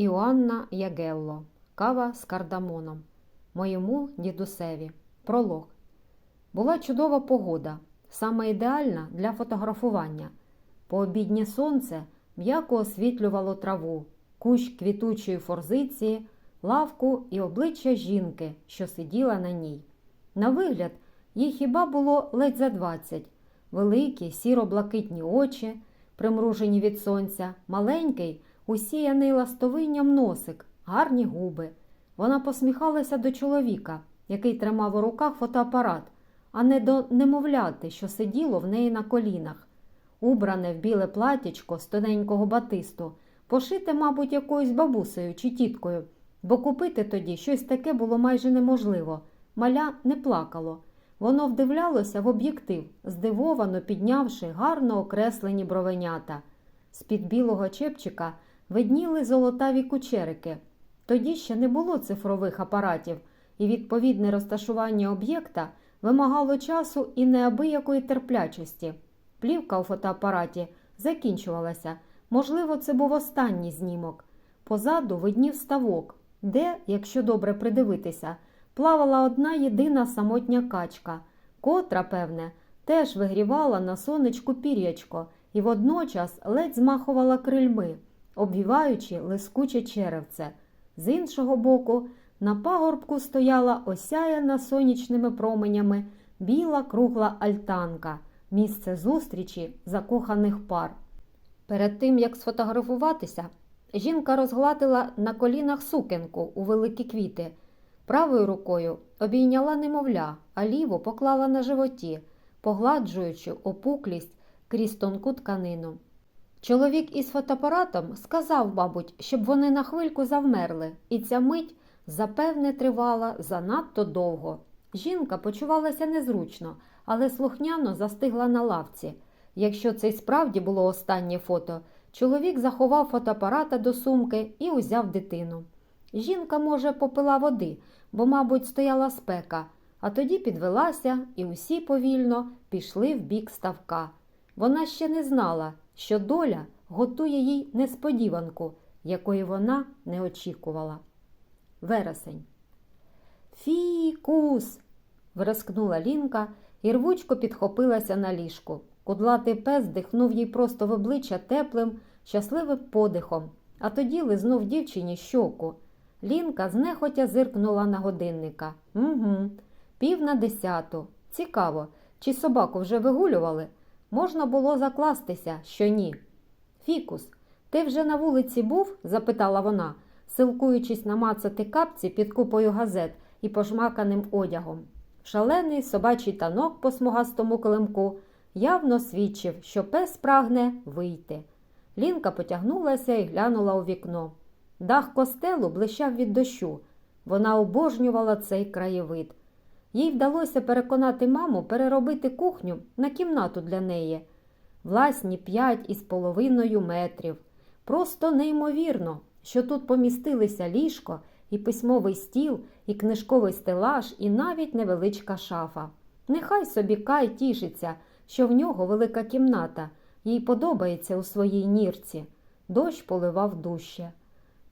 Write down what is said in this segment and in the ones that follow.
Іоанна Ягелло. Кава з кардамоном. Моєму дідусеві. Пролог. Була чудова погода, саме ідеальна для фотографування. Пообіднє сонце м'яко освітлювало траву, кущ квітучої форзиції, лавку і обличчя жінки, що сиділа на ній. На вигляд, їй хіба було ледь за двадцять. Великі, сіро-блакитні очі, примружені від сонця, маленький, усіяний ластовинням носик, гарні губи. Вона посміхалася до чоловіка, який тримав у руках фотоапарат, а не до немовляти, що сиділо в неї на колінах. Убране в біле платячко з батисту, пошите, мабуть, якоюсь бабусею чи тіткою, бо купити тоді щось таке було майже неможливо. Маля не плакало. Воно вдивлялося в об'єктив, здивовано піднявши гарно окреслені бровенята. З-під білого чепчика видніли золотаві кучерики. Тоді ще не було цифрових апаратів, і відповідне розташування об'єкта вимагало часу і неабиякої терплячості. Плівка у фотоапараті закінчувалася. Можливо, це був останній знімок. Позаду виднів ставок, де, якщо добре придивитися, плавала одна єдина самотня качка, котра, певне, теж вигрівала на сонечку пір'ячко і водночас ледь змахувала крильми, обвіваючи лискуче черевце. З іншого боку, на пагорбку стояла осяяна сонячними променями біла кругла альтанка, місце зустрічі закоханих пар. Перед тим, як сфотографуватися, жінка розгладила на колінах сукенку у великі квіти. Правою рукою обійняла немовля, а ліву поклала на животі, погладжуючи опуклість крізь тонку тканину. Чоловік із фотоапаратом сказав, мабуть, щоб вони на хвильку завмерли, і ця мить, запевне, тривала занадто довго. Жінка почувалася незручно, але слухняно застигла на лавці. Якщо це й справді було останнє фото, чоловік заховав фотоапарата до сумки і узяв дитину. Жінка, може, попила води, бо, мабуть, стояла спека, а тоді підвелася, і усі повільно пішли в бік ставка. Вона ще не знала, що доля готує їй несподіванку, якої вона не очікувала. Вересень. Фікус. вирискнула Лінка і рвучко підхопилася на ліжку. Кудлатий пес дихнув їй просто в обличчя теплим, щасливим подихом, а тоді лизнув дівчині щоку. Лінка знехотя зиркнула на годинника. Угу, пів на десяту. Цікаво, чи собаку вже вигулювали? Можна було закластися, що ні. Фікус, ти вже на вулиці був? запитала вона, силкуючись намацати капці під купою газет і пожмаканим одягом. Шалений собачий танок по смугастому килимку явно свідчив, що пес прагне вийти. Лінка потягнулася і глянула у вікно. Дах костелу блищав від дощу. Вона обожнювала цей краєвид. Їй вдалося переконати маму переробити кухню на кімнату для неї. Власні п'ять із половиною метрів. Просто неймовірно, що тут помістилися ліжко, і письмовий стіл, і книжковий стелаж, і навіть невеличка шафа. Нехай собі Кай тішиться, що в нього велика кімната, їй подобається у своїй нірці. Дощ поливав дужче.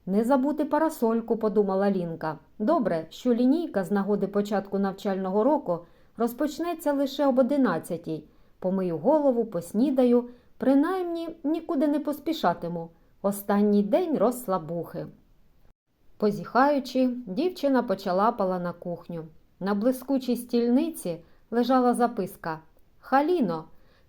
Не забути парасольку, подумала Лінка. Добре, що лінійка з нагоди початку навчального року розпочнеться лише об одинадцятій. Помию голову, поснідаю, принаймні нікуди не поспішатиму. Останній день розслабухи. Позіхаючи, дівчина почалапала на кухню. На блискучій стільниці лежала записка Халіно,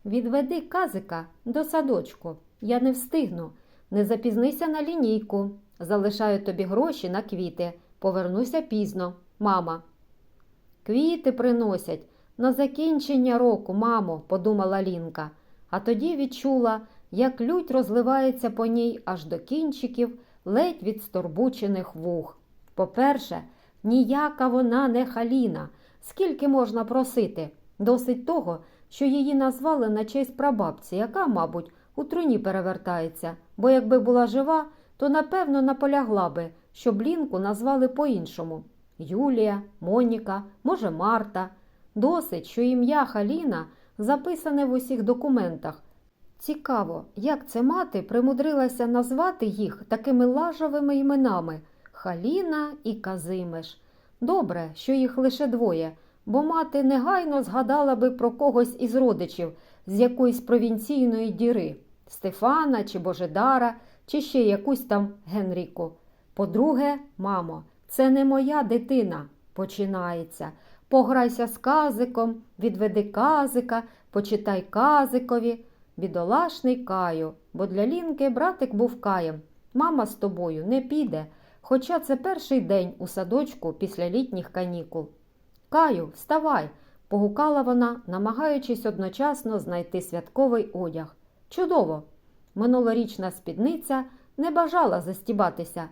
відведи казика до садочку. Я не встигну. Не запізнися на лінійку. Залишаю тобі гроші на квіти. Повернуся пізно, мама. Квіти приносять на закінчення року, мамо, подумала Лінка, а тоді відчула, як лють розливається по ній аж до кінчиків ледь відсторбучених вух. По-перше, ніяка вона не халіна. Скільки можна просити? Досить того, що її назвали на честь прабабці, яка, мабуть, у труні перевертається, бо якби була жива, то напевно наполягла би, щоб Лінку назвали по-іншому Юлія, Моніка, може, Марта. Досить, що ім'я Халіна записане в усіх документах. Цікаво, як це мати примудрилася назвати їх такими лажовими іменами Халіна і Казимеш. Добре, що їх лише двоє, бо мати негайно згадала би про когось із родичів з якоїсь провінційної діри Стефана чи Божедара, чи ще якусь там Генріку. По-друге, мамо, це не моя дитина. Починається. Пограйся з казиком, відведи казика, почитай казикові. Бідолашний Каю, бо для Лінки братик був каєм. Мама з тобою не піде, хоча це перший день у садочку після літніх канікул. Каю, вставай, погукала вона, намагаючись одночасно знайти святковий одяг. Чудово! Минулорічна спідниця не бажала застібатися.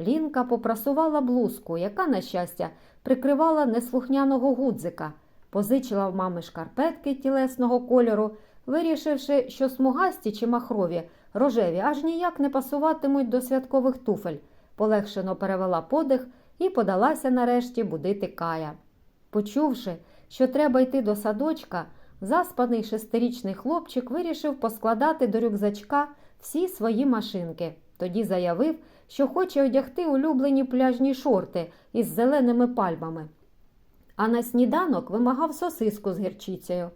Лінка попрасувала блузку, яка, на щастя, прикривала неслухняного гудзика, позичила в мами шкарпетки тілесного кольору, вирішивши, що смугасті чи махрові, рожеві аж ніяк не пасуватимуть до святкових туфель, полегшено перевела подих і подалася нарешті будити кая. Почувши, що треба йти до садочка, заспаний шестирічний хлопчик вирішив поскладати до рюкзачка всі свої машинки. Тоді заявив, що хоче одягти улюблені пляжні шорти із зеленими пальмами. А на сніданок вимагав сосиску з гірчицею.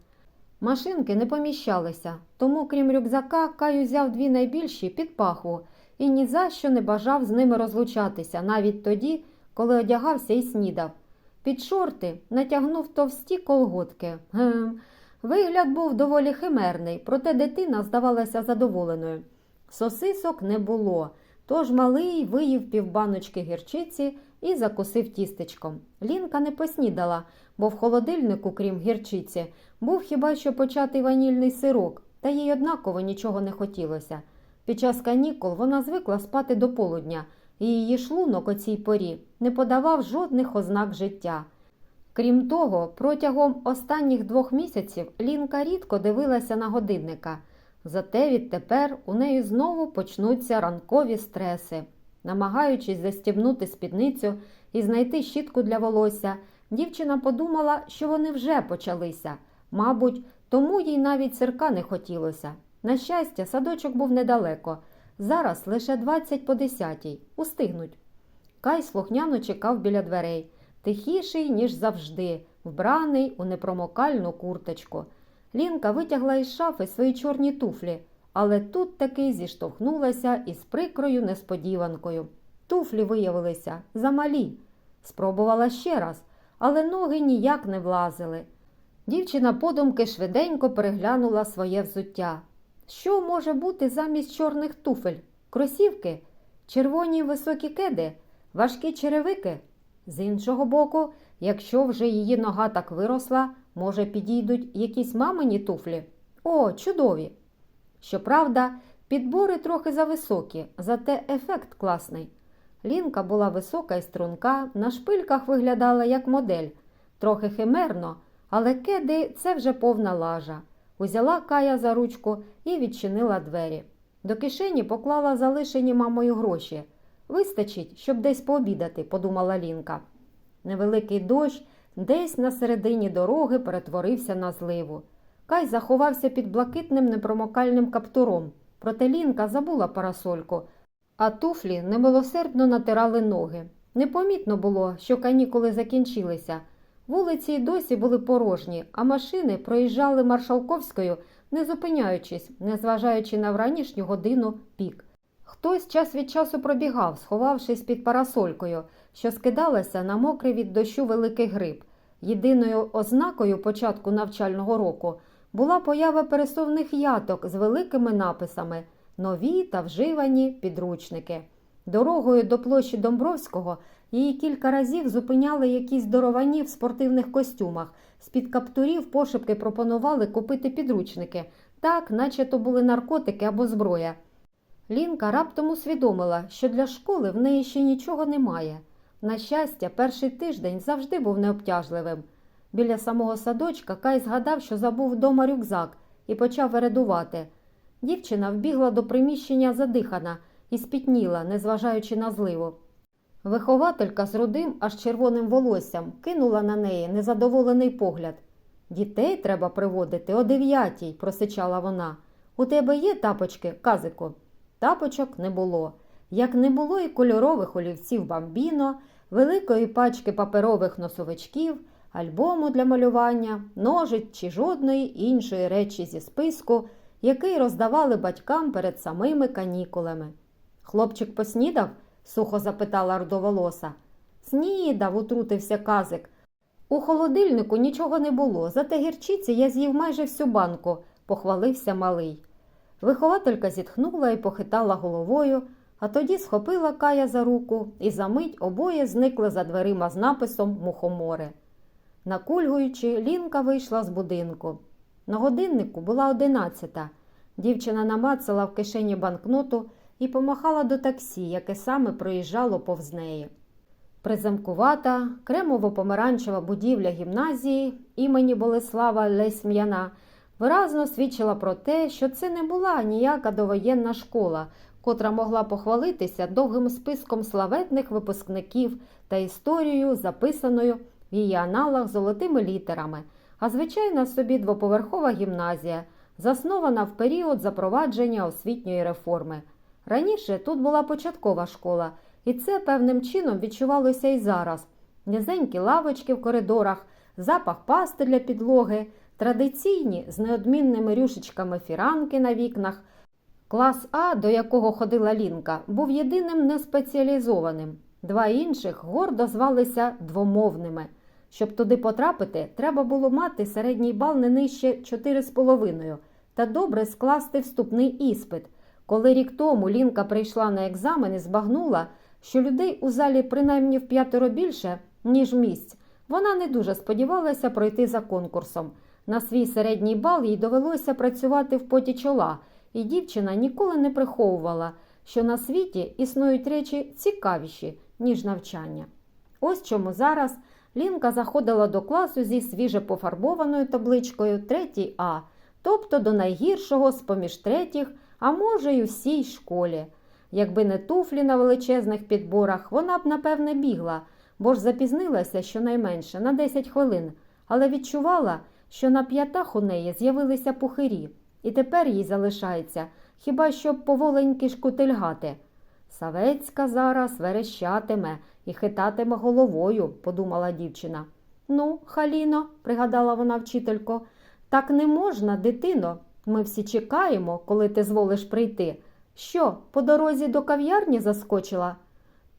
Машинки не поміщалися, тому, крім рюкзака, Каю взяв дві найбільші під пахву і ні за що не бажав з ними розлучатися, навіть тоді, коли одягався і снідав. Під шорти натягнув товсті колготки. Гм. Вигляд був доволі химерний, проте дитина здавалася задоволеною. Сосисок не було, тож малий виїв півбаночки гірчиці і закусив тістечком. Лінка не поснідала, бо в холодильнику, крім гірчиці, був хіба що початий ванільний сирок, та їй однаково нічого не хотілося. Під час канікул вона звикла спати до полудня, і її шлунок о цій порі не подавав жодних ознак життя. Крім того, протягом останніх двох місяців Лінка рідко дивилася на годинника. Зате відтепер у неї знову почнуться ранкові стреси. Намагаючись застібнути спідницю і знайти щітку для волосся, дівчина подумала, що вони вже почалися. Мабуть, тому їй навіть сирка не хотілося. На щастя, садочок був недалеко. Зараз лише 20 по 10. Устигнуть. Кай слухняно чекав біля дверей, тихіший, ніж завжди, вбраний у непромокальну курточку. Лінка витягла із шафи свої чорні туфлі, але тут таки зіштовхнулася із прикрою несподіванкою. Туфлі виявилися замалі. Спробувала ще раз, але ноги ніяк не влазили. Дівчина подумки швиденько переглянула своє взуття. Що може бути замість чорних туфель? Кросівки? Червоні високі кеди? Важкі черевики? З іншого боку, якщо вже її нога так виросла, може, підійдуть якісь мамині туфлі? О, чудові! Щоправда, підбори трохи зависокі, зате ефект класний. Лінка була висока і струнка, на шпильках виглядала як модель, трохи химерно, але кеди це вже повна лажа. Узяла Кая за ручку і відчинила двері. До кишені поклала залишені мамою гроші. Вистачить, щоб десь пообідати, подумала Лінка. Невеликий дощ десь на середині дороги перетворився на зливу. Кай заховався під блакитним непромокальним каптуром, проте Лінка забула парасольку, а туфлі немилосердно натирали ноги. Непомітно було, що канікули закінчилися. Вулиці й досі були порожні, а машини проїжджали Маршалковською, не зупиняючись, незважаючи на вранішню годину пік. Хтось час від часу пробігав, сховавшись під парасолькою, що скидалася на мокрий від дощу великий гриб. Єдиною ознакою початку навчального року була поява пересувних яток з великими написами нові та вживані підручники. Дорогою до площі Домбровського її кілька разів зупиняли якісь здоровані в спортивних костюмах. З-під каптурів пошепки пропонували купити підручники, так, наче то були наркотики або зброя. Лінка раптом усвідомила, що для школи в неї ще нічого немає. На щастя, перший тиждень завжди був необтяжливим. Біля самого садочка Кай згадав, що забув вдома рюкзак, і почав вередувати. Дівчина вбігла до приміщення задихана і спітніла, незважаючи на зливу. Вихователька з рудим, аж червоним волоссям кинула на неї незадоволений погляд. Дітей треба приводити о дев'ятій, просичала вона. У тебе є тапочки, казику? Тапочок не було. Як не було і кольорових олівців бамбіно, великої пачки паперових носовичків, альбому для малювання, ножиць чи жодної іншої речі зі списку, який роздавали батькам перед самими канікулами. Хлопчик поснідав? сухо запитала рудоволоса. Снідав, утрутився казик. У холодильнику нічого не було, зате гірчиці я з'їв майже всю банку, похвалився малий. Вихователька зітхнула і похитала головою, а тоді схопила Кая за руку, і за мить обоє зникли за дверима з написом Мухоморе. Накульгуючи, Лінка вийшла з будинку. На годиннику була одинадцята. Дівчина намацала в кишені банкноту і помахала до таксі, яке саме проїжджало повз неї. Приземкувата, кремово-помаранчева будівля гімназії імені Болеслава Лесьм'яна виразно свідчила про те, що це не була ніяка довоєнна школа, котра могла похвалитися довгим списком славетних випускників та історією, записаною в її аналах золотими літерами, а звичайна собі двоповерхова гімназія, заснована в період запровадження освітньої реформи. Раніше тут була початкова школа, і це певним чином відчувалося і зараз. Низенькі лавочки в коридорах, запах пасти для підлоги, традиційні з неодмінними рюшечками фіранки на вікнах. Клас А, до якого ходила Лінка, був єдиним неспеціалізованим. Два інших гордо звалися двомовними. Щоб туди потрапити, треба було мати середній бал не нижче 4,5 та добре скласти вступний іспит. Коли рік тому Лінка прийшла на екзамен і збагнула, що людей у залі принаймні в п'ятеро більше, ніж місць, вона не дуже сподівалася пройти за конкурсом. На свій середній бал їй довелося працювати в поті чола, і дівчина ніколи не приховувала, що на світі існують речі цікавіші, ніж навчання. Ось чому зараз Лінка заходила до класу зі свіже пофарбованою табличкою 3 А, тобто до найгіршого з поміж третіх, а може й усій школі. Якби не туфлі на величезних підборах, вона б, напевне, бігла, бо ж запізнилася щонайменше на 10 хвилин, але відчувала, що на п'ятах у неї з'явилися пухирі, і тепер їй залишається хіба що поволеньки шкутильгати. Савецька зараз верещатиме і хитатиме головою, подумала дівчина. Ну, Халіно, пригадала вона вчителько, так не можна, дитино. Ми всі чекаємо, коли ти зволиш прийти. Що, по дорозі до кав'ярні заскочила?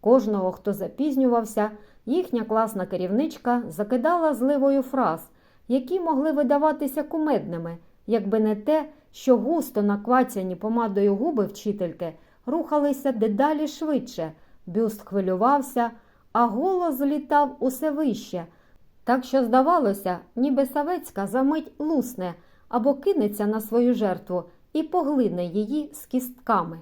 Кожного, хто запізнювався, їхня класна керівничка закидала зливою фраз, які могли видаватися кумедними, якби не те, що густо наквацяні помадою губи вчительки рухалися дедалі швидше, бюст хвилювався, а голос злітав усе вище. Так що, здавалося, ніби Савецька за мить лусне або кинеться на свою жертву і поглине її з кістками.